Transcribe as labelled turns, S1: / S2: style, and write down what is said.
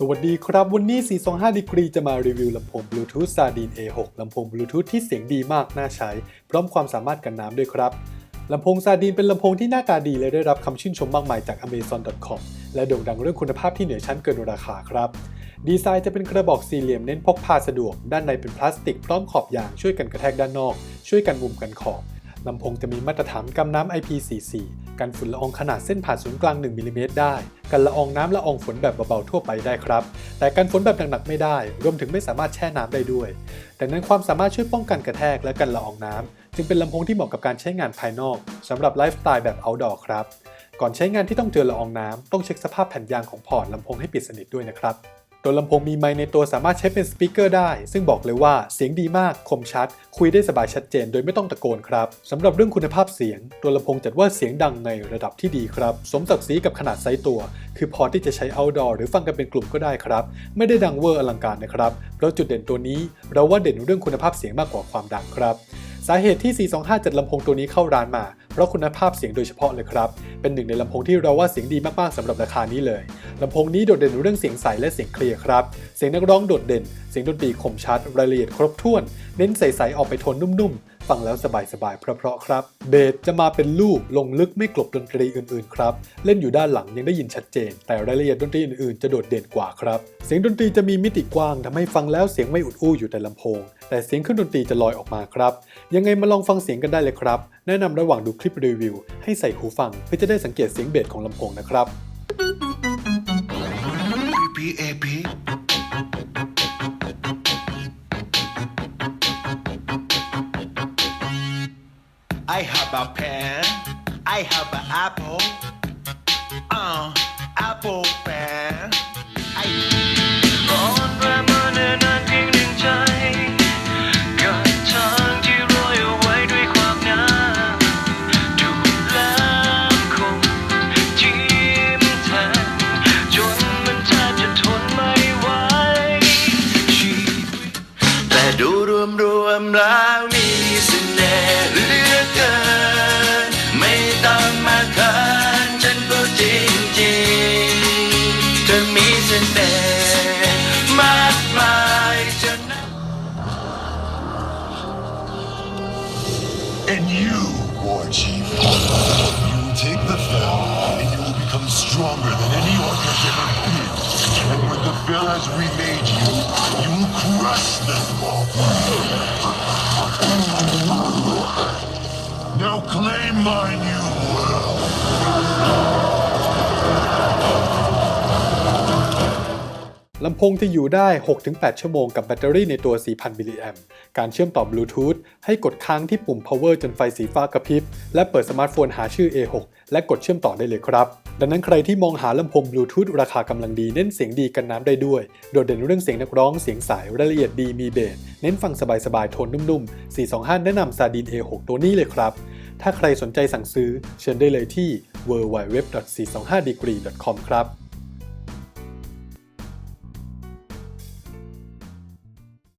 S1: สวัสดีครับ วันนี้ 425 ดีกรีจะมารีวิวลำโพง Bluetooth Sardine A6 ลำโพง Bluetooth ที่เสียงดีมากน่าใช้ พร้อมความสามารถกันน้ำด้วยครับ ลำโพง Sardine เป็นลำโพงที่หน้าตาดีและได้รับคำชื่นชมมากมายจาก Amazon.com และโด่งดังเรื่องคุณภาพที่เหนือชั้นเกินราคาครับ ดีไซน์จะเป็นกระบอกสี่เหลี่ยมเน้นพกพาสะดวก ด้านในเป็นพลาสติกพร้อมขอบยางช่วยกันกระแทกด้านนอก ช่วยกันมุมกันขอบ ลำโพงจะมีมาตรฐานกำน้ำ IP44 กันฝุ่นละอองขนาดเส้นผ่านศูนย์กลาง 1มิลลิเมตรได้ กันละอองน้ำละอองฝนแบบเบาๆทั่วไปได้ครับ แต่กันฝนแบบหนักๆไม่ได้ รวมถึงไม่สามารถแช่น้ำได้ด้วย ดังนั้นความสามารถช่วยป้องกันกระแทกและกันละอองน้ำจึงเป็นลำโพงที่เหมาะกับการใช้งานภายนอกสำหรับไลฟ์สไตล์แบบ outdoor ครับ ก่อนใช้งานที่ต้องเจอละอองน้ำต้องเช็คสภาพแผ่นยางของพอร์ตลำโพงให้ปิดสนิทด้วยนะครับ ตัวลำโพงมีไมค์ในตัวสามารถใช้เป็นสปีกเกอร์ได้ ซึ่งบอกเลยว่าเสียงดีมากคมชัด คุยได้สบายชัดเจนโดยไม่ต้องตะโกนครับสำหรับเรื่องคุณภาพเสียง ตัวลำโพงจัดว่าเสียงดังในระดับที่ดีครับ สมศักดิ์ศรีกับขนาดไซส์ตัว คือพอที่จะใช้ outdoor หรือฟังกันเป็นกลุ่มก็ได้ครับ ไม่ได้ดังเวอร์อลังการนะครับเพราะจุดเด่นตัวนี้ เราว่าเด่นเรื่องคุณภาพเสียงมากกว่าความดังครับสาเหตุที่ 425 จัดลำโพงตัวนี้เข้าร้านมา ราะคุณภาพเสียงโดยเฉพาะเลยครับ เป็นหนึ่งในลำโพงที่เราว่าเสียงดีมากๆสำหรับราคานี้เลยลำโพงนี้โดดเด่นเรื่องเสียงใสและเสียงเคลียร์ครับ เสียงนักร้องโดดเด่น เสียงดนตรีคมชัดรายละเอียดครบถ้วน เน้นใสๆออกไปโทนนุ่มๆ ฟังแล้วสบายๆเพราะๆครับ เบสจะมาเป็นลูกลงลึกไม่กลบดนตรีอื่นๆครับ เล่นอยู่ด้านหลังยังได้ยินชัดเจน แต่รายละเอียดดนตรีอื่นๆจะโดดเด่นกว่าครับ เสียงดนตรีจะมีมิติกว้างทำให้ฟังแล้วเสียงไม่อุดอู้อยู่แต่ลำโพง แต่เสียงเครื่องดนตรีจะลอยออกมาครับ ยังไงมาลองฟังเสียงกันได้เลยครับ แนะนำระหว่างดูคลิปรีวิวให้ใส่หูฟังเพื่อจะได้สังเกตเสียงเบสของลำโพงนะครับ
S2: I have a pen. I have an apple. Uh, apple pen. I
S3: ร้อนแรงมาเนิ่นนานเพียงหนึ่งใจกับทางที่โรยเอาไว้ด้วยความหนาดูแลคงจิ้มแทนจนมันแทบจะทนไม่ไหวชีวิต
S2: แต่ดูรวมรวมๆแล้ว
S4: And you, War Chief, you will take the fell, and you will become stronger than any orc has ever been. And when the fell has remade you, you will crush them all. Now claim my new world.
S1: ลำโพงจะอยู่ได้ 6-8 ชั่วโมงกับแบตเตอรี่ในตัว 4,000 มิลลิแอมป์ การเชื่อมต่อบลูทูธให้กดค้างที่ปุ่ม power จนไฟสีฟ้ากระพริบ และเปิดสมาร์ทโฟนหาชื่อ A6 และกดเชื่อมต่อได้เลยครับ ดังนั้นใครที่มองหาลำโพงบลูทูธราคากำลังดีเน้นเสียงดีกันน้ำได้ด้วย โดดเด่นเรื่องเสียงนักร้องเสียงสายรายละเอียดดีมีเบส เน้นฟังสบายๆโทนนุ่มๆ 425 แนะนำ Sardine A6 ตัวนี้เลยครับ ถ้าใครสนใจสั่งซื้อเชิญได้เลยที่ www.425degree.com ครับ